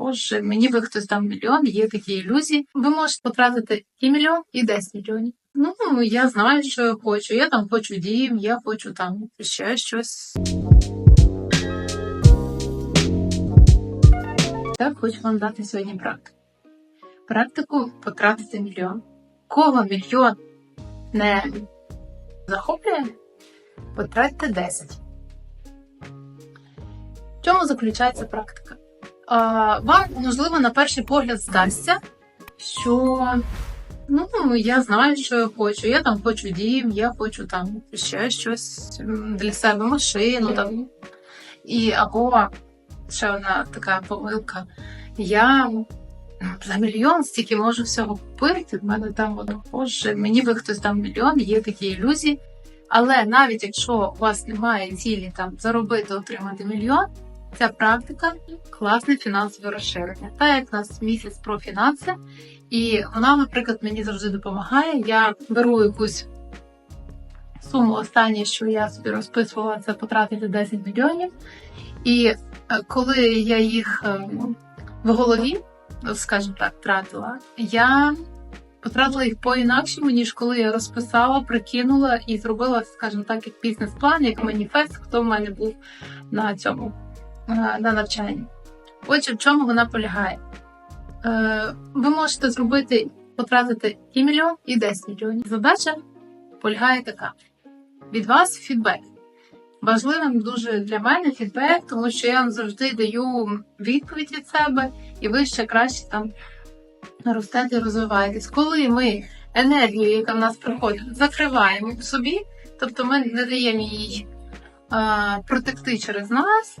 Боже, мені би хтось дав мільйон, є такі ілюзії. Ви можете потратити і мільйон, і 10 мільйонів. Ну, я знаю, що я хочу. Я там хочу дім, я хочу там ще щось. Так, хочу вам дати сьогодні практику. Практику потратити мільйон. Кого мільйон не захоплює, потратьте 10. В чому заключається практика? Вам, можливо, на перший погляд здасться, що ну, я знаю, що я хочу. Я там хочу дім, я хочу там ще щось для себе, машину. Там. І або ще одна така помилка. Я за мільйон стільки можу всього купити. В мене там воно, боже, мені би хтось дав мільйон, є такі ілюзії. Але навіть якщо у вас немає цілі там заробити, отримати мільйон, ця практика класне фінансове розширення. Так як у нас місяць про фінанси, і вона, наприклад, мені завжди допомагає. Я беру якусь суму останнє, що я собі розписувала, це потратити 10 мільйонів. І е, коли я їх е, в голові, скажімо так, тратила, я потратила їх по-інакшому, ніж коли я розписала, прикинула і зробила, скажімо так, як бізнес-план, як маніфест, хто в мене був на цьому на навчанні. Отже, в чому вона полягає? Е, Ви можете зробити, потратити і мільйон, і 10 мільйонів. Задача полягає така: від вас фідбек. Важливим дуже для мене фідбек, тому що я вам завжди даю відповідь від себе, і ви ще краще там ростете розвиваєтесь. Коли ми енергію, яка в нас приходить, закриваємо в собі, тобто ми не даємо їй а, протекти через нас,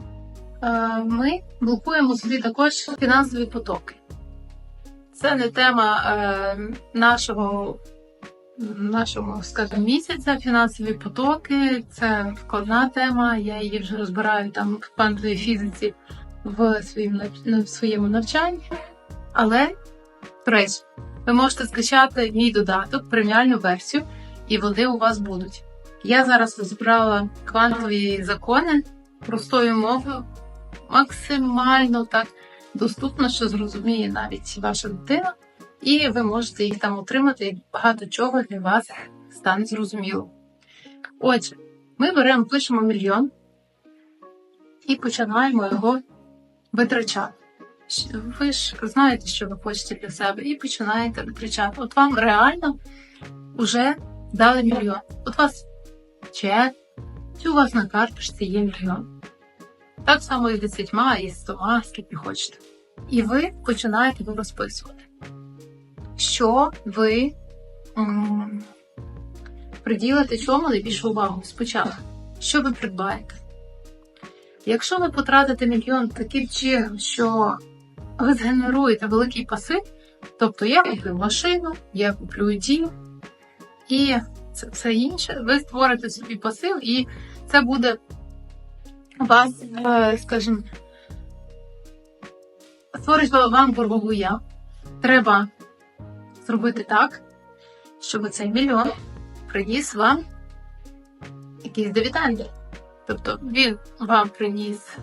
ми блокуємо собі також фінансові потоки. Це не тема е, нашого, нашого, скажімо, місяця. Фінансові потоки це складна тема. Я її вже розбираю там в квантовій фізиці в своїм нав- в своєму навчанні. Але речі, ви можете скачати мій додаток, преміальну версію, і вони у вас будуть. Я зараз розібрала квантові закони простою мовою, максимально так доступно, що зрозуміє навіть ваша дитина, і ви можете їх там отримати, і багато чого для вас стане зрозуміло. Отже, ми беремо, пишемо мільйон і починаємо його витрачати. Ви ж знаєте, що ви хочете для себе, і починаєте витрачати. От вам реально вже дали мільйон. От вас чек, чи у вас на карточці є мільйон. Так само і з десятьма, і з стома, скільки хочете. І ви починаєте його розписувати. Що ви м, приділите чому найбільшу увагу спочатку? Що ви придбаєте? Якщо ви потратите мільйон таким чином, що ви згенеруєте великий пасив, тобто я куплю машину, я куплю дім, і це все інше, ви створите собі пасив, і це буде вас, е, скажімо, створить вам боргову я. Треба зробити так, щоб цей мільйон приніс вам якісь дивіденди. Тобто він вам приніс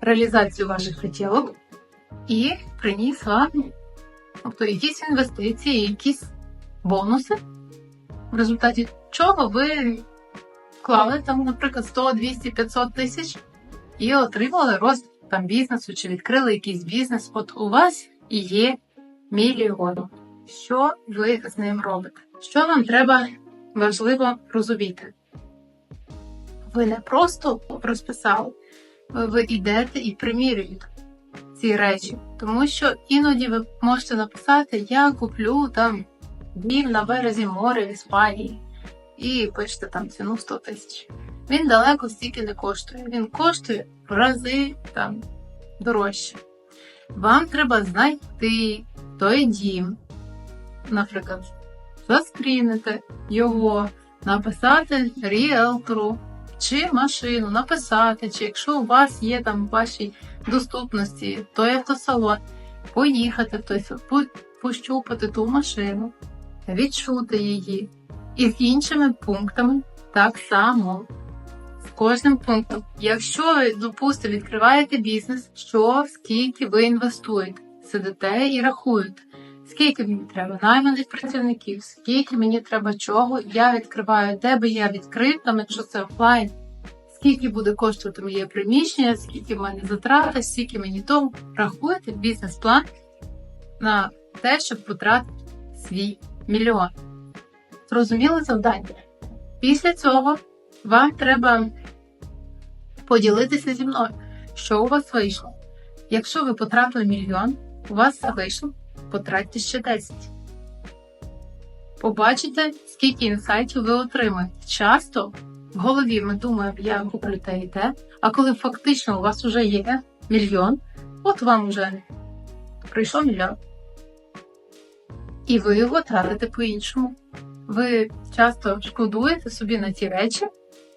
реалізацію ваших хотілок і приніс вам тобто, якісь інвестиції, якісь бонуси, в результаті чого ви вклали там, наприклад, 100, 200, 500 тисяч і отримали розвиток там бізнесу чи відкрили якийсь бізнес. От у вас є мільйон. Що ви з ним робите? Що вам треба важливо розуміти? Ви не просто розписали, ви йдете і примірюєте ці речі. Тому що іноді ви можете написати: Я куплю там дім на березі моря в Іспанії і пишете там ціну 100 тисяч. Він далеко стільки не коштує. Він коштує в рази там дорожче. Вам треба знайти той дім, наприклад, заскрінити його, написати ріелтору чи машину, написати, чи якщо у вас є там в вашій доступності той автосалон, поїхати в той пощупати ту машину, відчути її. І з іншими пунктами так само. З кожним пунктом. Якщо допустимо, відкриваєте бізнес, що скільки ви інвестуєте, сидите і рахуєте. Скільки мені треба найманих працівників, скільки мені треба чого, я відкриваю, де би я відкрив, там, якщо це офлайн, скільки буде коштувати моє приміщення, скільки в мене затрати, скільки мені того. Рахуєте бізнес-план на те, щоб потратити свій мільйон. Зрозуміли завдання? Після цього вам треба поділитися зі мною, що у вас вийшло. Якщо ви потратили мільйон, у вас вийшло, потратьте ще 10. Побачите, скільки інсайтів ви отримаєте. Часто в голові ми думаємо, я куплю те і те, а коли фактично у вас вже є мільйон, от вам вже прийшов мільйон. І ви його тратите по-іншому. Ви часто шкодуєте собі на ті речі,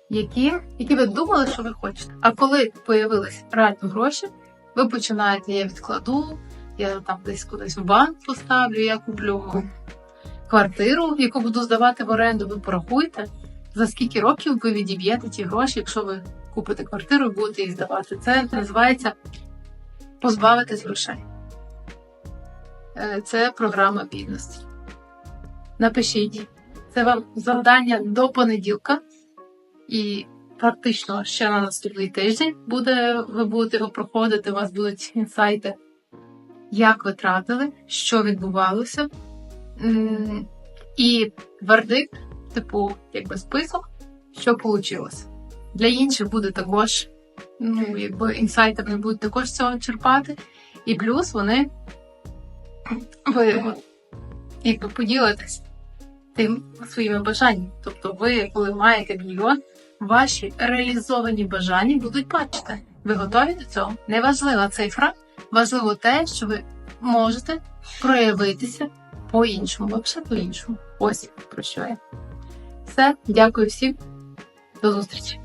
які, які ви думали, що ви хочете. А коли появились реально гроші, ви починаєте, я відкладу, я там десь кудись в банк поставлю, я куплю квартиру, яку буду здавати в оренду, ви порахуйте, за скільки років ви відіб'єте ті гроші, якщо ви купите квартиру і будете її здавати. Це називається позбавитись грошей. Е, Це програма бідності. Напишіть. Це вам завдання до понеділка. І практично ще на наступний тиждень буде, ви будете його проходити, у вас будуть інсайти, як ви тратили, що відбувалося. І вердикт, типу, якби список, що вийшло. Для інших буде також, ну, якби інсайти вони будуть також цього черпати. І плюс вони ви якби поділитесь тим своїми бажаннями. Тобто, ви, коли маєте мільйон, ваші реалізовані бажання будуть бачити. Ви готові до цього? Неважлива цифра, важливо те, що ви можете проявитися по-іншому, взагалі по-іншому. Ось про що я. Все, дякую всім, до зустрічі.